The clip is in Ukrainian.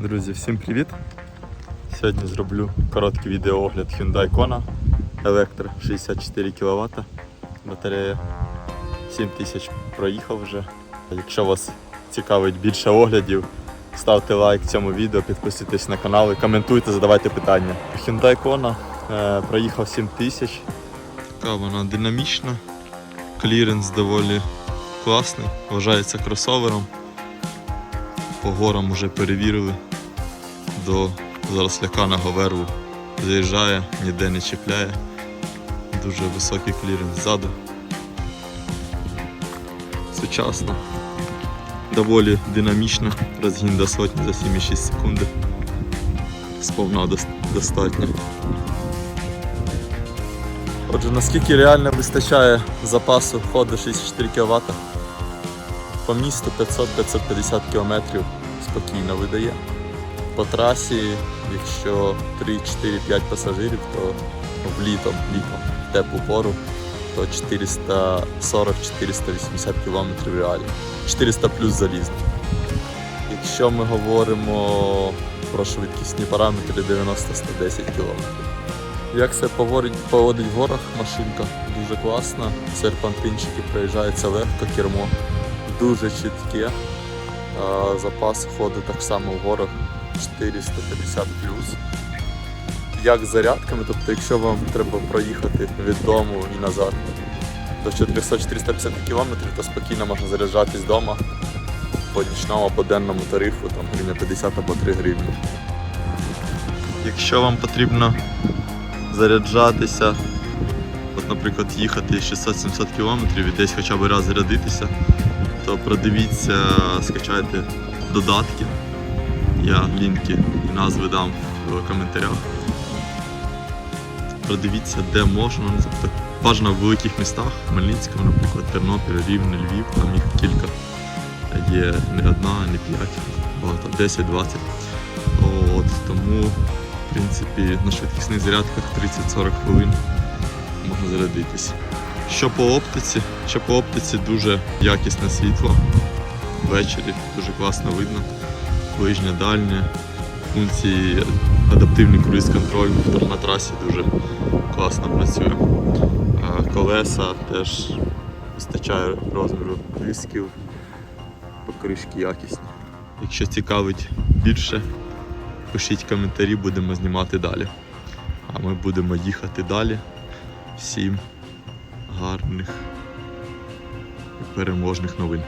Друзі, всім привіт! Сьогодні зроблю короткий відеоогляд Hyundai Kona Електро 64 кВт. Батарея 7000 проїхав вже. Якщо вас цікавить більше оглядів, ставте лайк цьому відео, підписуйтесь на канал і коментуйте, задавайте питання. Hyundai Kona е, проїхав 7000. Така вона динамічна, кліренс доволі класний, вважається кросовером. По горам вже перевірили до заросляка верву. Заїжджає, ніде не чіпляє. Дуже високий кліренс ззаду. Сучасно. Доволі динамічно. Розгін до сотні за 7,6 секунди. Сповна достатньо. Отже, наскільки реально вистачає запасу ходу 64 кВт? По місту 500-550 км спокійно видає. По трасі, якщо 3-4-5 пасажирів, то влітом, літом, в теплу пору, то 440-480 км реально. 400 плюс залізно. Якщо ми говоримо про швидкісні параметри 90-110 км. Як це поводить, поводить в горах машинка, дуже класно. Серпантинчики проїжджаються легко, кермо дуже чітке. Запас ходу так само в горах 450 Як з зарядками, тобто якщо вам треба проїхати від дому і назад до 400-450 км, то спокійно можна заряджатись вдома по нічному або денному тарифу, там гривня 50 або 3 гривні. Якщо вам потрібно заряджатися, от, наприклад, їхати 600-700 км і десь хоча б раз зарядитися, то продивіться, скачайте додатки. Я лінки і назви дам в коментарях. Продивіться, де можна. Бажано в великих містах, Хмельницькому, наприклад, Тернопіль, Рівне, Львів, там їх кілька. Є не одна, не п'ять, багато, 10-20. От, тому, в принципі, на швидкісних зарядках 30-40 хвилин можна зарядитись. Що по оптиці? Що по оптиці дуже якісне світло. Ввечері дуже класно видно. Ближнє, дальнє. Функції адаптивний круїз-контроль на трасі дуже класно працює. Колеса теж вистачає розміру дисків, покришки якісні. Якщо цікавить більше, пишіть коментарі, будемо знімати далі. А ми будемо їхати далі. Всім гарних і переможних новин.